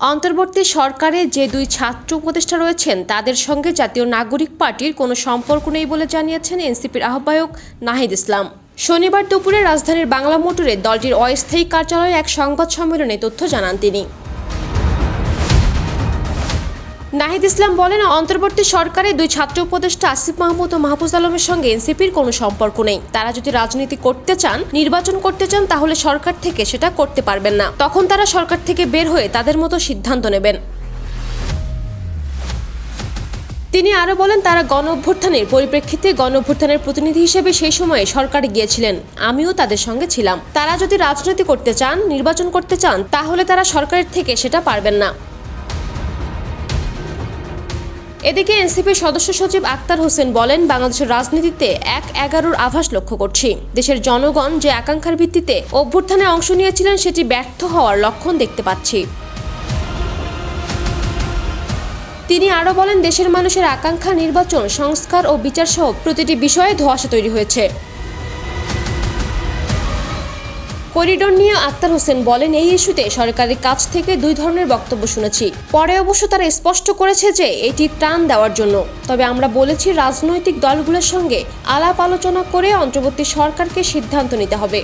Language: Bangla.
অন্তর্বর্তী সরকারে যে দুই ছাত্র উপদেষ্টা রয়েছেন, তাদের সঙ্গে জাতীয় নাগরিক পার্টির কোনো সম্পর্ক নেই বলে জানিয়েছেন এনসিপির আহ্বায়ক নাহিদ ইসলাম। শনিবার দুপুরে রাজধানীর বাংলা মোটরে দলটির অস্থায়ী কার্যালয়ে এক সংবাদ সম্মেলনে তথ্য জানান তিনি। নাহিদ ইসলাম বলেন, অন্তর্বর্তী সরকারে দুই ছাত্র উপদেষ্টা আসিফ মাহমুদ ও মাহফুজ আলমের সঙ্গে এনসিপির কোনো সম্পর্ক নেই। তারা যদি রাজনীতি করতে চান, নির্বাচন করতে চান, তাহলে সরকার থেকে সেটা করতে পারবেন না। তখন তারা সরকার থেকে বের হয়ে তাদের মতো সিদ্ধান্ত নেবেন। তিনি আরও বলেন, তারা গণ অভ্যুত্থানের পরিপ্রেক্ষিতে গণ অভ্যুত্থানের প্রতিনিধি হিসেবে সেই সময়ে সরকারে গিয়েছিলেন। আমিও তাদের সঙ্গে ছিলাম। তারা যদি রাজনীতি করতে চান, নির্বাচন করতে চান, তাহলে তারা সরকারের থেকে সেটা পারবেন না। এদিকে এনসিপির সদস্য সচিব আক্তার হোসেন বলেন, বাংলাদেশের রাজনীতিতে এক এগারোর আভাস লক্ষ্য করছি। দেশের জনগণ যে আকাঙ্ক্ষার ভিত্তিতে অভ্যুত্থানে অংশ নিয়েছিলেন, সেটি ব্যর্থ হওয়ার লক্ষণ দেখতে পাচ্ছি। তিনি আরও বলেন, দেশের মানুষের আকাঙ্ক্ষা, নির্বাচন, সংস্কার ও বিচারসহ প্রতিটি বিষয়ে ধোয়াশা তৈরি হয়েছে। করিডোর নিয়ে আক্তার হোসেন বলেন, এই ইস্যুতে সরকারের কাছ থেকে দুই ধরনের বক্তব্য শুনেছি। পরে অবশ্য তারা স্পষ্ট করেছে যে, এটি ত্রাণ দেওয়ার জন্য। তবে আমরা বলেছি, রাজনৈতিক দলগুলোর সঙ্গে আলাপ আলোচনা করে অন্তর্বর্তী সরকারকে সিদ্ধান্ত নিতে হবে।